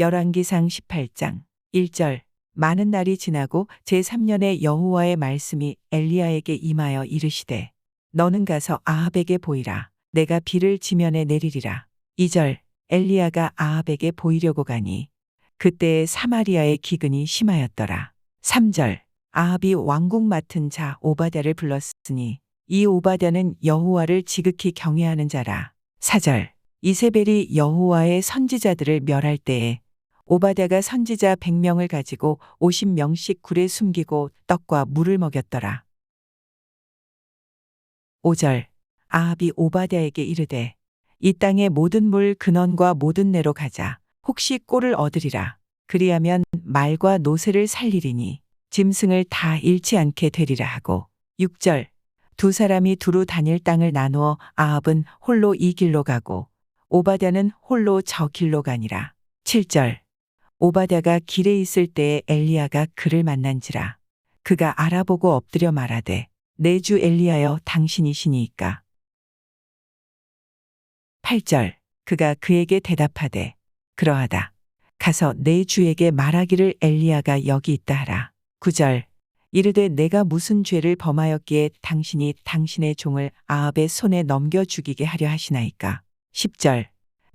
열왕기상 18장 1절 많은 날이 지나고 제3년에 여호와의 말씀이 엘리야에게 임하여 이르시되 너는 가서 아합에게 보이라. 내가 비를 지면에 내리리라. 2절 엘리야가 아합에게 보이려고 가니 그때에 사마리아의 기근이 심하였더라. 3절 아합이 왕궁 맡은 자 오바댜를 불렀으니 이 오바댜는 여호와를 지극히 경외하는 자라. 4절 이세벨이 여호와의 선지자들을 멸할 때에 오바댜가 선지자 100명을 가지고 50명씩 굴에 숨기고 떡과 물을 먹였더라. 5절 아합이 오바댜에게 이르되 이 땅의 모든 물 근원과 모든 내로 가자. 혹시 꼴을 얻으리라. 그리하면 말과 노새를 살리리니 짐승을 다 잃지 않게 되리라 하고. 6절 두 사람이 두루 다닐 땅을 나누어 아합은 홀로 이 길로 가고 오바댜는 홀로 저 길로 가니라. 7절 오바댜가 길에 있을 때에 엘리야가 그를 만난지라. 그가 알아보고 엎드려 말하되 내 주 엘리야여 당신이시니이까. 8절. 그가 그에게 대답하되 그러하다. 가서 내 주에게 말하기를 엘리야가 여기 있다 하라. 9절. 이르되 내가 무슨 죄를 범하였기에 당신이 당신의 종을 아합의 손에 넘겨 죽이게 하려 하시나이까. 10절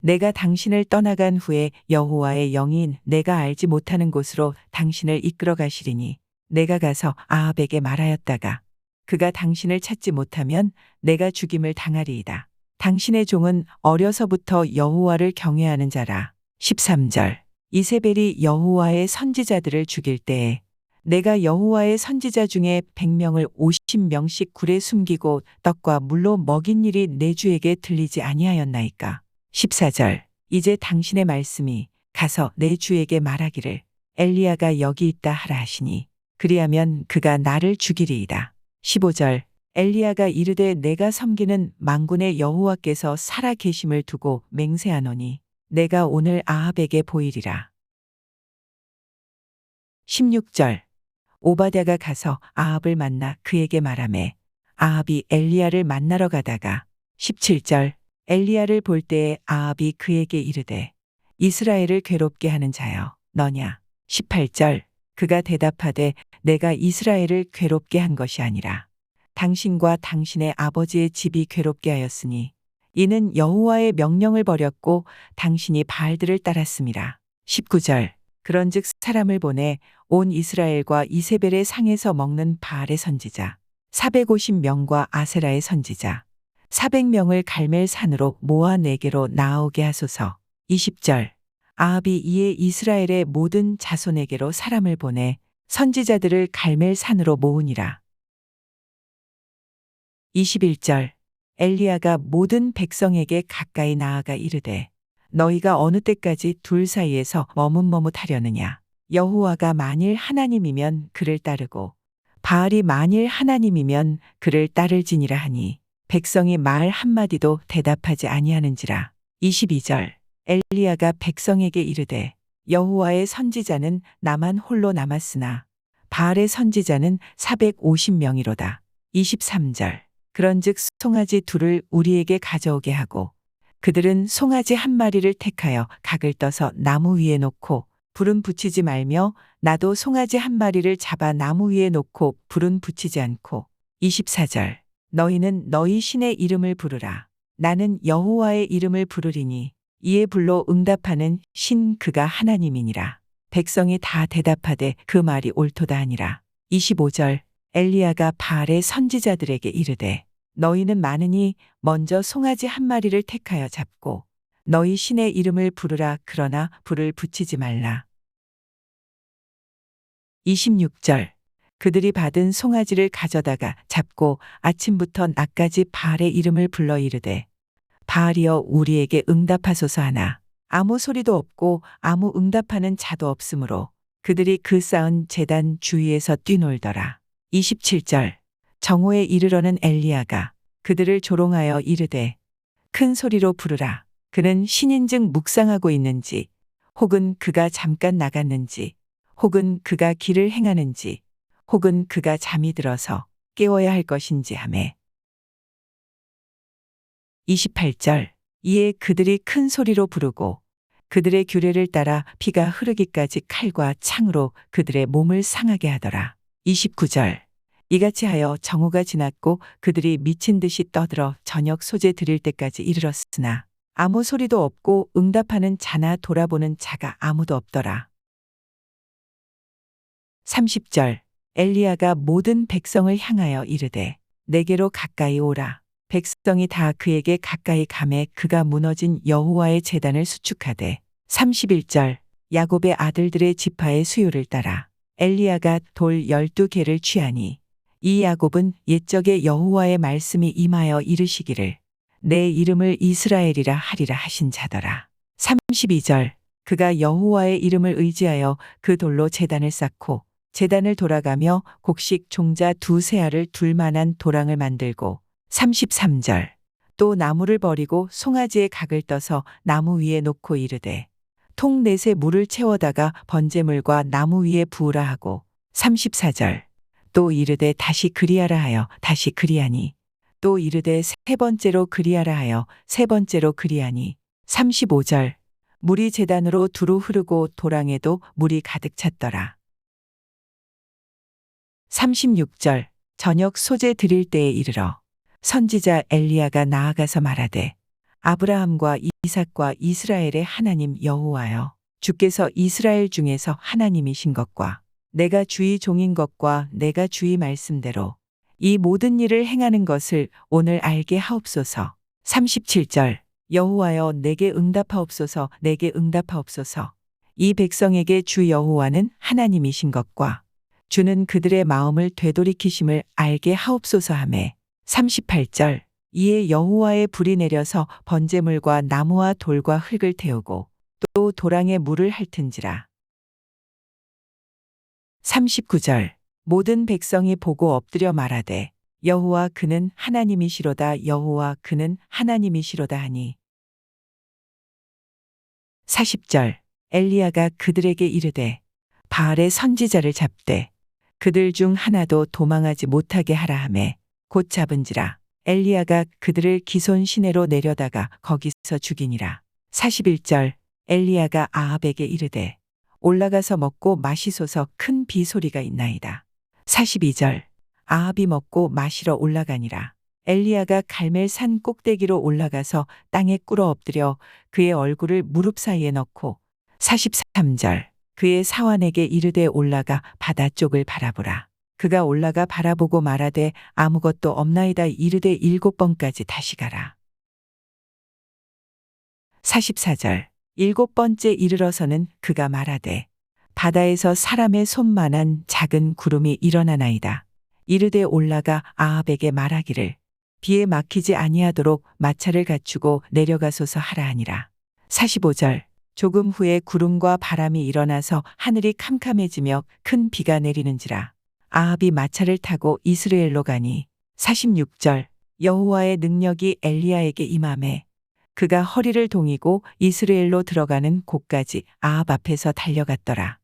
내가 당신을 떠나간 후에 여호와의 영인 내가 알지 못하는 곳으로 당신을 이끌어 가시리니 내가 가서 아합에게 말하였다가 그가 당신을 찾지 못하면 내가 죽임을 당하리이다. 당신의 종은 어려서부터 여호와를 경외하는 자라. 13절 이세벨이 여호와의 선지자들을 죽일 때에 내가 여호와의 선지자 중에 100명을 50명씩 굴에 숨기고 떡과 물로 먹인 일이 내 주에게 들리지 아니하였나이까. 14절 이제 당신의 말씀이 가서 내 주에게 말하기를 엘리야가 여기 있다 하라 하시니 그리하면 그가 나를 죽이리이다. 15절 엘리야가 이르되 내가 섬기는 망군의 여호와께서 살아 계심을 두고 맹세하노니 내가 오늘 아합에게 보이리라. 16절 오바댜가 가서 아합을 만나 그에게 말하매 아합이 엘리야를 만나러 가다가 17절 엘리야를 볼 때에 아합이 그에게 이르되 이스라엘을 괴롭게 하는 자여 너냐? 18절. 그가 대답하되 내가 이스라엘을 괴롭게 한 것이 아니라 당신과 당신의 아버지의 집이 괴롭게 하였으니 이는 여호와의 명령을 버렸고 당신이 바알들을 따랐습니다. 19절. 그런즉 사람을 보내 온 이스라엘과 이세벨의 상에서 먹는 바알의 선지자 450명과 아세라의 선지자 400명을 갈멜 산으로 모아 내게로 나오게 하소서. 20절 아합이 이에 이스라엘의 모든 자손에게로 사람을 보내 선지자들을 갈멜 산으로 모으니라. 21절 엘리야가 모든 백성에게 가까이 나아가 이르되 너희가 어느 때까지 둘 사이에서 머뭇머뭇하려느냐 여호와가 만일 하나님이면 그를 따르고 바알이 만일 하나님이면 그를 따를지니라 하니 백성이 말 한마디도 대답하지 아니하는지라. 22절 엘리야가 백성에게 이르되 여호와의 선지자는 나만 홀로 남았으나 바알의 선지자는 450명이로다. 23절 그런즉 송아지 둘을 우리에게 가져오게 하고 그들은 송아지 한 마리를 택하여 각을 떠서 나무 위에 놓고 불은 붙이지 말며 나도 송아지 한 마리를 잡아 나무 위에 놓고 불은 붙이지 않고 24절 너희는 너희 신의 이름을 부르라. 나는 여호와의 이름을 부르리니 이에 불로 응답하는 신 그가 하나님이니라. 백성이 다 대답하되 그 말이 옳도다 하니라. 25절 엘리야가 바알의 선지자들에게 이르되 너희는 많으니 먼저 송아지 한 마리를 택하여 잡고 너희 신의 이름을 부르라 그러나 불을 붙이지 말라. 26절 그들이 받은 송아지를 가져다가 잡고 아침부터 낮까지 바알의 이름을 불러 이르되 바알이여 우리에게 응답하소서 하나 아무 소리도 없고 아무 응답하는 자도 없으므로 그들이 그 쌓은 재단 주위에서 뛰놀더라. 27절 정오에 이르러는 엘리야가 그들을 조롱하여 이르되 큰 소리로 부르라. 그는 신인증 묵상하고 있는지 혹은 그가 잠깐 나갔는지 혹은 그가 길을 행하는지 혹은 그가 잠이 들어서 깨워야 할 것인지 하매 28절 이에 그들이 큰 소리로 부르고 그들의 규례를 따라 피가 흐르기까지 칼과 창으로 그들의 몸을 상하게 하더라. 29절 이같이 하여 정오가 지났고 그들이 미친 듯이 떠들어 저녁 소재 드릴 때까지 이르렀으나 아무 소리도 없고 응답하는 자나 돌아보는 자가 아무도 없더라. 30절 엘리야가 모든 백성을 향하여 이르되 내게로 가까이 오라. 백성이 다 그에게 가까이 감해 그가 무너진 여호와의 재단을 수축하되 31절 야곱의 아들들의 지파의 수요를 따라 엘리야가 돌 12개를 취하니 이 야곱은 옛적에 여호와의 말씀이 임하여 이르시기를 내 이름을 이스라엘이라 하리라 하신 자더라. 32절 그가 여호와의 이름을 의지하여 그 돌로 재단을 쌓고 재단을 돌아가며 곡식 종자 두 세 알을 둘 만한 도랑을 만들고 33절. 또 나무를 버리고 송아지의 각을 떠서 나무 위에 놓고 이르되 통 넷에 물을 채워다가 번제물과 나무 위에 부으라 하고. 34절. 또 이르되 다시 그리하라 하여 다시 그리하니. 또 이르되 세 번째로 그리하라 하여 세 번째로 그리하니. 35절. 물이 재단으로 두루 흐르고 도랑에도 물이 가득 찼더라. 36절 저녁 소재 드릴 때에 이르러 선지자 엘리야가 나아가서 말하되 아브라함과 이삭과 이스라엘의 하나님 여호와여 주께서 이스라엘 중에서 하나님이신 것과 내가 주의 종인 것과 내가 주의 말씀대로 이 모든 일을 행하는 것을 오늘 알게 하옵소서. 37절 여호와여 내게 응답하옵소서 내게 응답하옵소서. 이 백성에게 주 여호와는 하나님이신 것과 주는 그들의 마음을 되돌이키심을 알게 하옵소서 하매 38절. 이에 여호와의 불이 내려서 번제물과 나무와 돌과 흙을 태우고 또 도랑에 물을 핥은지라. 39절. 모든 백성이 보고 엎드려 말하되 여호와 그는 하나님이시로다 여호와 그는 하나님이시로다 하니. 40절. 엘리야가 그들에게 이르되 바알의 선지자를 잡되 그들 중 하나도 도망하지 못하게 하라 하매 곧 잡은지라. 엘리야가 그들을 기손 시내로 내려다가 거기서 죽이니라. 41절 엘리야가 아합에게 이르되 올라가서 먹고 마시소서 큰 비소리가 있나이다. 42절 아합이 먹고 마시러 올라가니라. 엘리야가 갈멜산 꼭대기로 올라가서 땅에 꿇어 엎드려 그의 얼굴을 무릎 사이에 넣고. 43절 그의 사환에게 이르되 올라가 바다 쪽을 바라보라. 그가 올라가 바라보고 말하되 아무것도 없나이다 이르되 일곱 번까지 다시 가라. 44절 일곱 번째 이르러서는 그가 말하되 바다에서 사람의 손만한 작은 구름이 일어나나이다. 이르되 올라가 아합에게 말하기를 비에 막히지 아니하도록 마차를 갖추고 내려가소서 하라 하니라. 45절 조금 후에 구름과 바람이 일어나서 하늘이 캄캄해지며 큰 비가 내리는지라. 아합이 마차를 타고 이스라엘로 가니 46절 여호와의 능력이 엘리야에게 임함에 그가 허리를 동이고 이스라엘로 들어가는 곳까지 아합 앞에서 달려갔더라.